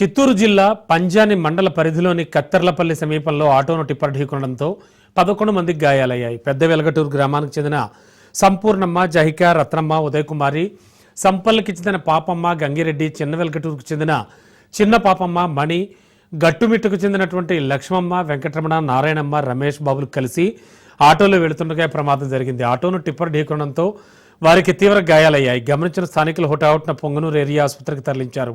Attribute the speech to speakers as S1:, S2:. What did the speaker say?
S1: చిత్తూరు జిల్లా పంజాని మండల పరిధిలోని కత్తెర్లపల్లి సమీపంలో ఆటోను టిప్పర్ ఢీకొనడంతో పదకొండు మందికి గాయాలయ్యాయి. పెద్ద వెలగటూరు గ్రామానికి చెందిన సంపూర్ణమ్మ జహిక రత్నమ్మ ఉదయకుమారి సంపల్లికి చెందిన పాపమ్మ గంగిరెడ్డి చిన్న వెలగటూరుకు చెందిన చిన్న పాపమ్మ మణి గట్టుమిట్టుకు చెందినటువంటి లక్ష్మమ్మ వెంకటరమణ నారాయణమ్మ రమేష్ బాబులు కలిసి ఆటోలో వెళుతుండగా ప్రమాదం జరిగింది. ఆటోను టిప్పర్ ఢీకొనడంతో వారికి తీవ్ర గాయాలయ్యాయి. గమనించిన స్థానికులు హుటాహుట్న పొంగనూరు ఏరియా ఆసుపత్రికి తరలించారు.